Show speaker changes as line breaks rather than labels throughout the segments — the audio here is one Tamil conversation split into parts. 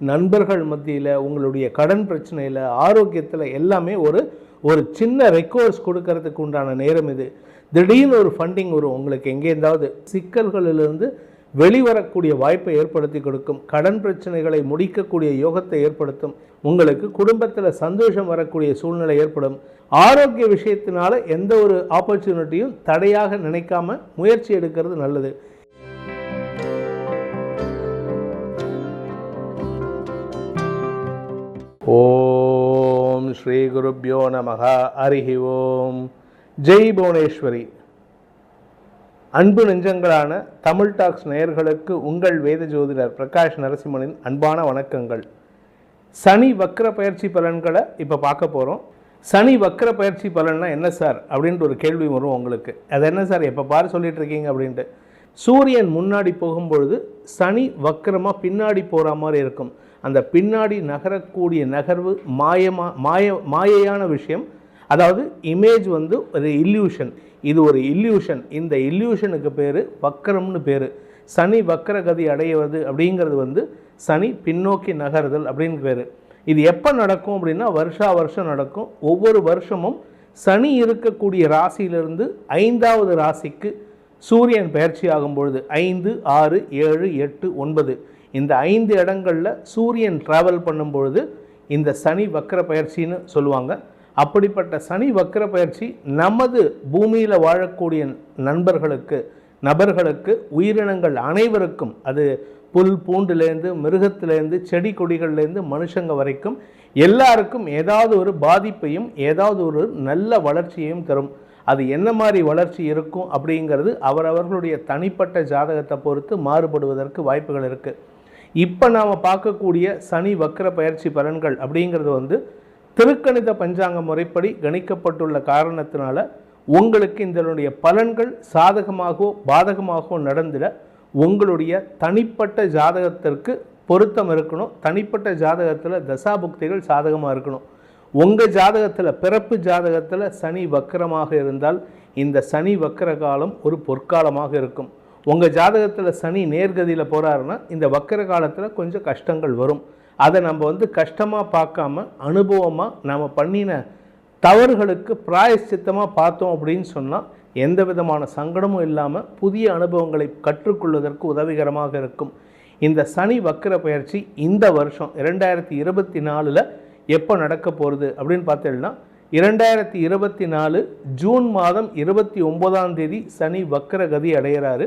நண்பர்கள் மத்தியில் உங்களுடைய கடன் பிரச்சனையில் ஆரோக்கியத்தில் எல்லாமே ஒரு ஒரு சின்ன ரெக்கவர்ஸ் கொடுக்கறதுக்கு உண்டான நேரம் இது. திடீர்னு ஒரு ஃபண்டிங் வரும் உங்களுக்கு எங்கேருந்தாவது சிக்கல்களிலிருந்து வெளிவரக்கூடிய வாய்ப்பை ஏற்படுத்தி கொடுக்கும். கடன் பிரச்சனைகளை முடிக்கக்கூடிய யோகத்தை ஏற்படுத்தும். உங்களுக்கு குடும்பத்தில் சந்தோஷம் வரக்கூடிய சூழ்நிலை ஏற்படும். ஆரோக்கிய விஷயத்தினால எந்த ஒரு ஆப்பர்ச்சுனிட்டியும் தடையாக நினைக்காம முயற்சி எடுக்கிறது நல்லது. ஓம் ஸ்ரீ குருப்யோ நமக அரிஹி ஓம். ஜெய் புவனேஸ்வரி. அன்பு நெஞ்சங்களான தமிழ் டாக்ஸ் நேயர்களுக்கு உங்கள் வேத ஜோதிடர் பிரகாஷ் நரசிம்மனின் அன்பான வணக்கங்கள். சனி வக்கர பயிற்சி பலன்களை இப்போ பார்க்க போகிறோம் சனி வக்கர பயிற்சி பலன்னா என்ன சார்? அப்படின்ட்டு ஒரு கேள்வி வரும் உங்களுக்கு. அது என்ன சார்? எப்போ பாரு சொல்லிட்டு இருக்கீங்க அப்படின்ட்டு. சூரியன் முன்னாடி போகும்பொழுது சனி வக்கரமாக பின்னாடி போகிற மாதிரி இருக்கும். அந்த பின்னாடி நகரக்கூடிய நகர்வு மாயமா மாய மாயையான விஷயம். அதாவது இமேஜ் வந்து ஒரு இல்யூஷன் இது ஒரு இல்யூஷன் இந்த இல்யூஷனுக்கு பேர் வக்கரம்னு பேர். சனி வக்கரகதி அடைவது அப்படிங்கிறது வந்து சனி பின்னோக்கி நகருதல் அப்படின்னு பேர். இது எப்போ நடக்கும் அப்படின்னா வருஷா வருஷம் நடக்கும். ஒவ்வொரு வருஷமும் சனி இருக்கக்கூடிய ராசியிலிருந்து ஐந்தாவது ராசிக்கு சூரியன் பயிற்சி ஆகும் பொழுது ஐந்து ஆறு ஏழு எட்டு ஒன்பது. இந்த ஐந்து இடங்களில் சூரியன் ட்ராவல் பண்ணும் பொழுது இந்த சனி வக்கர பயிற்சின்னு சொல்லுவாங்க. அப்படிப்பட்ட சனி வக்கர பயிற்சி நமது பூமியில் வாழக்கூடிய நண்பர்களுக்கு நபர்களுக்கு உயிரினங்கள் அனைவருக்கும் அது புல் பூண்டுலேருந்து மிருகத்திலேருந்து செடி கொடிகள்லேருந்து மனுஷங்க வரைக்கும் எல்லாருக்கும் ஏதாவது ஒரு பாதிப்பையும் ஏதாவது ஒரு நல்ல வளர்ச்சியையும் தரும். அது என்ன மாதிரி வளர்ச்சி இருக்கும் அப்படிங்கிறது அவரவர்களுடைய தனிப்பட்ட ஜாதகத்தை பொறுத்து மாறுபடுவதற்கு வாய்ப்புகள் இருக்குது இப்போ நாம் பார்க்கக்கூடிய சனி வக்கர பயிற்சி பலன்கள் அப்படிங்கிறது வந்து திருக்கணித பஞ்சாங்க முறைப்படி கணிக்கப்பட்டுள்ள காரணத்தினால உங்களுக்கு இதனுடைய பலன்கள் சாதகமாகவோ பாதகமாகவோ நடந்திட உங்களுடைய தனிப்பட்ட ஜாதகத்திற்கு பொருத்தம் இருக்கணும். தனிப்பட்ட ஜாதகத்தில் தசாபுக்திகள் சாதகமாக இருக்கணும். உங்கள் ஜாதகத்தில் பிறப்பு ஜாதகத்தில் சனி வக்கரமாக இருந்தால் இந்த சனி வக்கர காலம் ஒரு பொற்காலமாக இருக்கும். உங்கள் ஜாதகத்தில் சனி நேர்கதியில் போகிறாருன்னா இந்த வக்கர காலத்தில் கொஞ்சம் கஷ்டங்கள் வரும். அதை நம்ம வந்து கஷ்டமாக பார்க்காம அனுபவமாக நாம் பண்ணின தவறுகளுக்கு பிராயச்சித்தமாக பார்த்தோம் அப்படின்னு சொன்னால் எந்த விதமான சங்கடமும் இல்லாமல் புதிய அனுபவங்களை கற்றுக்கொள்வதற்கு உதவிகரமாக இருக்கும். இந்த சனி வக்கர பயிற்சி இந்த வருஷம் இரண்டாயிரத்தி இருபத்தி நாலில் எப்போ நடக்க போகிறது அப்படின்னு பார்த்தீங்கன்னா இரண்டாயிரத்தி இருபத்தி நாலு ஜூன் மாதம் இருபத்தி ஒன்பதாம் தேதி சனி வக்கர கதி அடைகிறாரு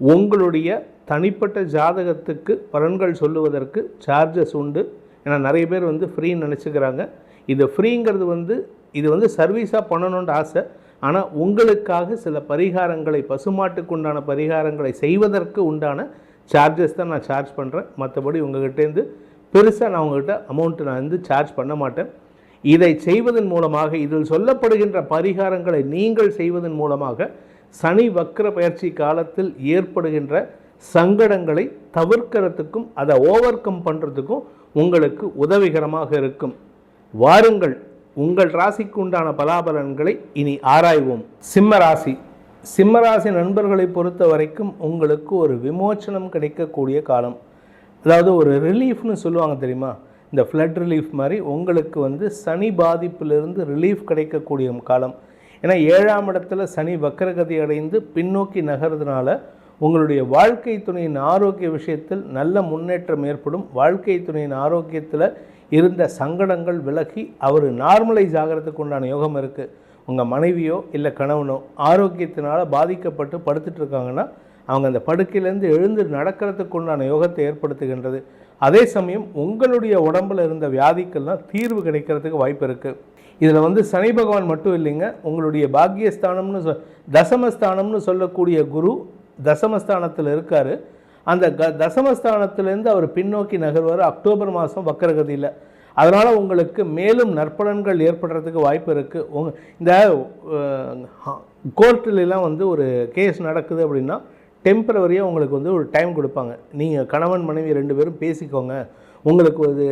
உங்களுடைய தனிப்பட்ட ஜாதகத்துக்கு பலன்கள் சொல்லுவதற்கு சார்ஜஸ் உண்டு. ஏன்னா நிறைய பேர் வந்து ஃப்ரீன்னு நினச்சிக்கிறாங்க. இது ஃப்ரீங்கிறது வந்து இது வந்து சர்வீஸாக பண்ணணுன்ற ஆசை. ஆனால் உங்களுக்காக சில பரிகாரங்களை பசுமாட்டுக்கு உண்டான பரிகாரங்களை செய்வதற்கு உண்டான சார்ஜஸ் தான் நான் சார்ஜ் பண்ணுறேன் மற்றபடி உங்ககிட்டேருந்து பெருசாக நான் உங்ககிட்ட அமௌண்ட்டு நான் வந்து சார்ஜ் பண்ண மாட்டேன். இதை செய்வதன் மூலமாக இதில் சொல்லப்படுகின்ற பரிகாரங்களை நீங்கள் செய்வதன் மூலமாக சனி வக்கர பயிற்சி காலத்தில் ஏற்படுகின்ற சங்கடங்களை தவிர்க்கிறதுக்கும் அதை ஓவர் கம் பண்ணுறதுக்கும் உங்களுக்கு உதவிகரமாக இருக்கும். வாருங்கள் உங்கள் ராசிக்கு உண்டான பலாபலன்களை இனி ஆராய்வோம். சிம்ம ராசி. சிம்ம ராசி நண்பர்களை பொறுத்த வரைக்கும் உங்களுக்கு ஒரு விமோச்சனம் கிடைக்கக்கூடிய காலம். அதாவது ஒரு ரிலீஃப்னு சொல்லுவாங்க தெரியுமா? இந்த ஃப்ளட் ரிலீஃப் மாதிரி உங்களுக்கு வந்து சனி பாதிப்பிலிருந்து ரிலீஃப் கிடைக்கக்கூடிய காலம். ஏன்னா ஏழாம் இடத்துல சனி வக்கரகதி அடைந்து பின்னோக்கி நகர்றதுனால உங்களுடைய வாழ்க்கை துணையின் ஆரோக்கிய விஷயத்தில் நல்ல முன்னேற்றம் ஏற்படும். வாழ்க்கை துணையின் ஆரோக்கியத்தில் இருந்த சங்கடங்கள் விலகி அவர் நார்மலைஸ் ஆகிறதுக்கு உண்டான யோகம் இருக்குது உங்கள் மனைவியோ இல்லை கணவனோ ஆரோக்கியத்தினால் பாதிக்கப்பட்டு படுத்துட்டு இருக்காங்கன்னா அவங்க அந்த படுக்கையிலேருந்து எழுந்து நடக்கிறதுக்கு உண்டான யோகத்தை ஏற்படுத்துகின்றது. அதே சமயம் உங்களுடைய உடம்புல இருந்த வியாதிக்கெல்லாம் தீர்வு கிடைக்கிறதுக்கு வாய்ப்பு இருக்குது இதில் வந்து சனி பகவான் மட்டும் இல்லைங்க உங்களுடைய பாக்கியஸ்தானம்னு சொ தசமஸ்தானம்னு சொல்லக்கூடிய குரு தசமஸ்தானத்தில் இருக்கார். அந்த க தசமஸ்தானத்திலேருந்து அவர் பின்னோக்கி நகர்வார் அக்டோபர் மாதம் வக்கரகதியில். அதனால் உங்களுக்கு மேலும் நற்பலன்கள் ஏற்படுறதுக்கு வாய்ப்பு இருக்குது உங் இந்த கோர்ட்டிலலாம் வந்து ஒரு கேஸ் நடக்குது அப்படின்னா டெம்பரவரியாக உங்களுக்கு வந்து ஒரு டைம் கொடுப்பாங்க. நீங்கள் கணவன் மனைவி ரெண்டு பேரும் பேசிக்கோங்க. உங்களுக்கு ஒரு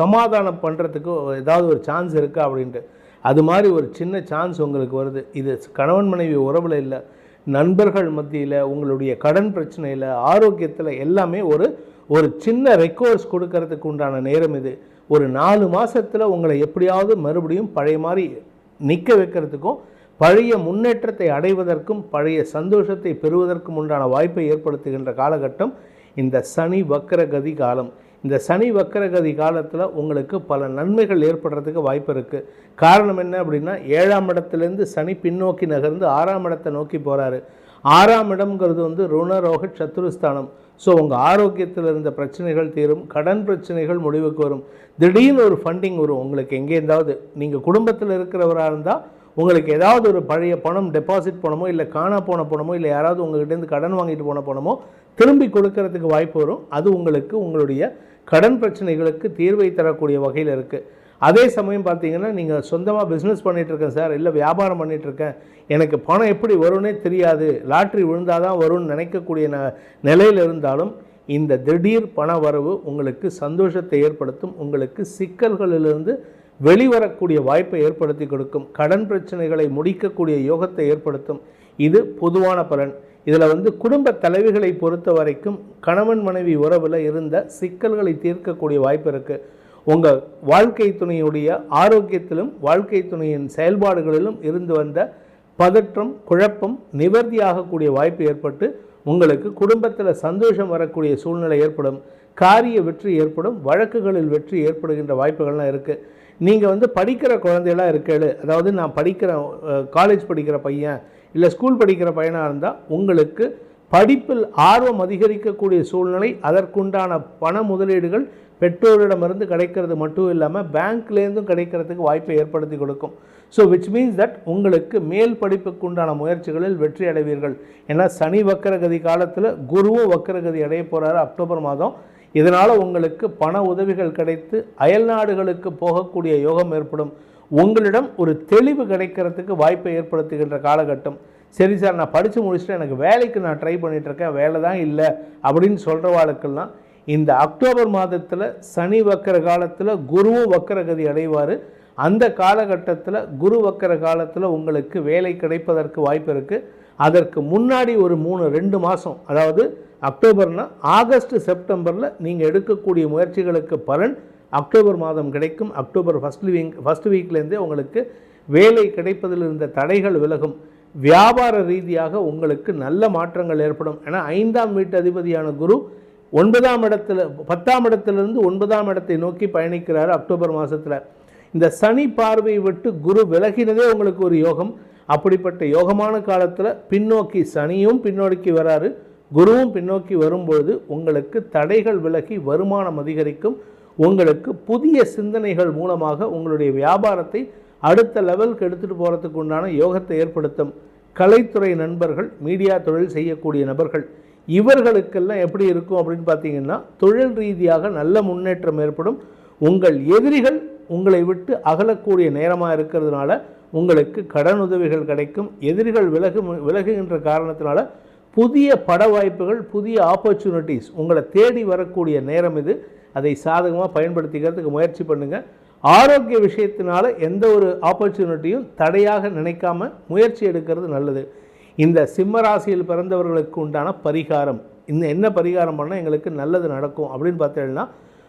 சமாதானம் பண்ணுறதுக்கு ஏதாவது ஒரு சான்ஸ் இருக்கா அப்படின்ட்டு. அது மாதிரி ஒரு சின்ன சான்ஸ் உங்களுக்கு வருது. இது கணவன் மனைவி உறவில் இல்லை. நண்பர்கள் மத்தியில் உங்களுடைய கடன் பிரச்சனையில் ஆரோக்கியத்தில் எல்லாமே ஒரு ஒரு சின்ன ரெக்கோர்ஸ் கொடுக்கறதுக்கு உண்டான நேரம் இது. ஒரு நாலு மாதத்தில் உங்களை எப்படியாவது மறுபடியும் பழைய மாதிரி நிற்க வைக்கிறதுக்கும் பழைய முன்னேற்றத்தை அடைவதற்கும் பழைய சந்தோஷத்தை பெறுவதற்கும் உண்டான வாய்ப்பை ஏற்படுத்துகின்ற காலகட்டம் இந்த சனி வக்கரகதி காலம். இந்த சனி வக்கரகதி காலத்தில் உங்களுக்கு பல நன்மைகள் ஏற்படுறதுக்கு வாய்ப்பு இருக்குது காரணம் என்ன அப்படின்னா ஏழாம் இடத்துலேருந்து சனி பின்னோக்கி நகர்ந்து ஆறாம் இடத்தை நோக்கி போகிறாரு ஆறாம் இடம்ங்கிறது வந்து ருணரோக சத்துருஸ்தானம் ஸோ உங்கள் ஆரோக்கியத்தில் இருந்த பிரச்சனைகள் தீரும் கடன் பிரச்சனைகள் முடிவுக்கு வரும். திடீர்னு ஒரு ஃபண்டிங் வரும். உங்களுக்கு எங்கே இருந்தாவது நீங்கள் குடும்பத்தில் இருக்கிறவராக இருந்தால் உங்களுக்கு ஏதாவது ஒரு பழைய பணம் டெபாசிட் பணமோ இல்லை காணா போன பணமோ இல்லை யாராவது உங்கள்கிட்டேருந்து கடன் வாங்கிட்டு போன பணமோ திரும்பி கொடுக்கறதுக்கு வாய்ப்பு வரும். அது உங்களுக்கு உங்களுடைய கடன் பிரச்சனைகளுக்கு தீர்வை தரக்கூடிய வகையில் இருக்குது அதே சமயம் பார்த்தீங்கன்னா நீங்கள் சொந்தமாக பிஸ்னஸ் பண்ணிகிட்ருக்கேன் சார் இல்லை வியாபாரம் பண்ணிகிட்ருக்கேன் எனக்கு பணம் எப்படி வரும்னே தெரியாது. லாட்ரி விழுந்தால் தான் வரும்னு நினைக்கக்கூடிய ந நிலையில் இருந்தாலும் இந்த திடீர் பண வரவு உங்களுக்கு சந்தோஷத்தை ஏற்படுத்தும். உங்களுக்கு சிக்கல்களிலிருந்து வெளிவரக்கூடிய வாய்ப்பை ஏற்படுத்தி கொடுக்கும் கடன் பிரச்சனைகளை முடிக்கக்கூடிய யோகத்தை ஏற்படுத்தும். இது பொதுவான பலன். இதில் வந்து குடும்ப தலைவிகளை பொறுத்த வரைக்கும் கணவன் மனைவி உறவில் இருந்த சிக்கல்களை தீர்க்கக்கூடிய வாய்ப்பு இருக்குது உங்கள் வாழ்க்கை துணையுடைய ஆரோக்கியத்திலும் வாழ்க்கை துணையின் செயல்பாடுகளிலும் இருந்து வந்த பதற்றம் குழப்பம் நிவர்த்தியாகக்கூடிய வாய்ப்பு ஏற்பட்டு உங்களுக்கு குடும்பத்தில் சந்தோஷம் வரக்கூடிய சூழ்நிலை ஏற்படும். காரிய வெற்றி ஏற்படும். வழக்குகளில் வெற்றி ஏற்படுகின்ற வாய்ப்புகள்லாம் இருக்குது நீங்கள் வந்து படிக்கிற குழந்தையெல்லாம் இருக்கேளு அதாவது நான் படிக்கிற காலேஜ் படிக்கிற பையன் இல்லை ஸ்கூல் படிக்கிற பையனாக இருந்தால் உங்களுக்கு படிப்பில் ஆர்வம் அதிகரிக்கக்கூடிய சூழ்நிலை அதற்குண்டான பண முதலீடுகள் பெற்றோரிடமிருந்து கிடைக்கிறது மட்டும் இல்லாமல் பேங்க்லேருந்தும் கிடைக்கிறதுக்கு வாய்ப்பை ஏற்படுத்தி கொடுக்கும். ஸோ விச் மீன்ஸ் தட் உங்களுக்கு மேல் படிப்புக்கு உண்டான முயற்சிகளில் வெற்றி அடைவீர்கள். ஏன்னா சனி வக்கரகதி காலத்தில் குருவும் வக்கரகதி அடைய போகிறாரு அக்டோபர் மாதம். இதனால் உங்களுக்கு பண உதவிகள் கிடைத்து அயல் நாடுகளுக்கு போகக்கூடிய யோகம் ஏற்படும். உங்களிடம் ஒரு தெளிவு கிடைக்கிறதுக்கு வாய்ப்பை ஏற்படுத்துகின்ற காலகட்டம். சரி சார் நான் படித்து முடிச்சுட்டு எனக்கு வேலைக்கு நான் ட்ரை பண்ணிகிட்ருக்கேன் வேலை தான் இல்லை அப்படின்னு சொல்கிறவாளுக்கெல்லாம் இந்த அக்டோபர் மாதத்தில் சனி வக்கர காலத்தில் குருவும் வக்கரகதி அடைவார். அந்த காலகட்டத்தில் குரு வக்கர காலத்தில் உங்களுக்கு வேலை கிடைப்பதற்கு வாய்ப்பு இருக்குது அதற்கு முன்னாடி ஒரு மூணு ரெண்டு மாதம் அதாவது அக்டோபர்னால் ஆகஸ்ட் செப்டம்பரில் நீங்கள் எடுக்கக்கூடிய முயற்சிகளுக்கு பலன் அக்டோபர் மாதம் கிடைக்கும். அக்டோபர் ஃபஸ்ட் வீக் ஃபஸ்ட் வீக்லேருந்தே உங்களுக்கு வேலை கிடைப்பதில் இருந்த தடைகள் விலகும். வியாபார ரீதியாக உங்களுக்கு நல்ல மாற்றங்கள் ஏற்படும். ஏன்னா ஐந்தாம் வீட்டு அதிபதியான குரு ஒன்பதாம் இடத்துல பத்தாம் இடத்துலேருந்து ஒன்பதாம் இடத்தை நோக்கி பயணிக்கிறார் அக்டோபர் மாதத்தில் இந்த சனி பார்வையை விட்டு குரு விலகினதே உங்களுக்கு ஒரு யோகம். அப்படிப்பட்ட யோகமான காலத்தில் பின்னோக்கி சனியும் பின்னோக்கி வராரு. குருவும் பின்னோக்கி வரும்பொழுது உங்களுக்கு தடைகள் விலகி வருமானம் அதிகரிக்கும். உங்களுக்கு புதிய சிந்தனைகள் மூலமாக உங்களுடைய வியாபாரத்தை அடுத்த லெவலுக்கு எடுத்துகிட்டு போகிறதுக்கு உண்டான யோகத்தை ஏற்படுத்தும். கலைத்துறை நண்பர்கள் மீடியா தொழில் செய்யக்கூடிய நபர்கள் இவர்களுக்கெல்லாம் எப்படி இருக்கும் அப்படின்னு பார்த்தீங்கன்னா தொழில் ரீதியாக நல்ல முன்னேற்றம் ஏற்படும். உங்கள் எதிரிகள் உங்களை விட்டு அகலக்கூடிய நேரமாக இருக்கிறதுனால உங்களுக்கு கடன் உதவிகள் கிடைக்கும். எதிரிகள் விலகு விலகுகின்ற காரணத்தினால புதிய பட வாய்ப்புகள் புதிய ஆப்பர்ச்சுனிட்டிஸ் உங்களை தேடி வரக்கூடிய நேரம் இது. அதை சாதகமாக பயன்படுத்திக்கிறதுக்கு முயற்சி பண்ணுங்கள் ஆரோக்கிய விஷயத்தினால எந்த ஒரு ஆப்பர்ச்சுனிட்டியும் தடையாக நினைக்காம முயற்சி எடுக்கிறது நல்லது. இந்த சிம்ம ராசியில் பிறந்தவர்களுக்கு உண்டான பரிகாரம். இந்த என்ன பரிகாரம் பண்ணால் எங்களுக்கு நல்லது நடக்கும் அப்படின்னு பார்த்தீங்கன்னா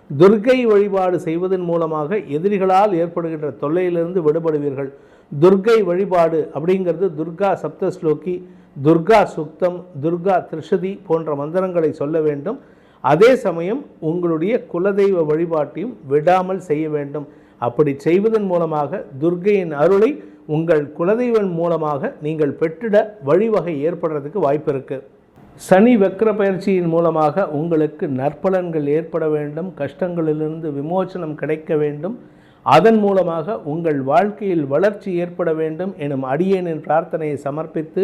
துர்க்கை வழிபாடு செய்வதன் மூலமாக எதிரிகளால் ஏற்படுகின்ற தொல்லையிலிருந்து விடுபடுவீர்கள். துர்க்கை வழிபாடு அப்படிங்கிறது துர்கா சப்தஸ்லோகி துர்கா சுக்தம் துர்கா திருஷதி போன்ற மந்திரங்களை சொல்ல வேண்டும். அதே சமயம் உங்களுடைய குலதெய்வ வழிபாட்டையும் விடாமல் செய்ய வேண்டும். அப்படி செய்வதன் மூலமாக துர்கையின் அருளை உங்கள் குலதெய்வம் மூலமாக நீங்கள் பெற்றிட வழிவகை ஏற்படுறதுக்கு வாய்ப்பு இருக்குது சனி வக்ர பயிற்சியின் மூலமாக உங்களுக்கு நற்பலன்கள் ஏற்பட வேண்டும். கஷ்டங்களிலிருந்து விமோசனம் கிடைக்க வேண்டும். அதன் மூலமாக உங்கள் வாழ்க்கையில் வளர்ச்சி ஏற்பட வேண்டும். எனும் அடியேனின் பிரார்த்தனையை சமர்ப்பித்து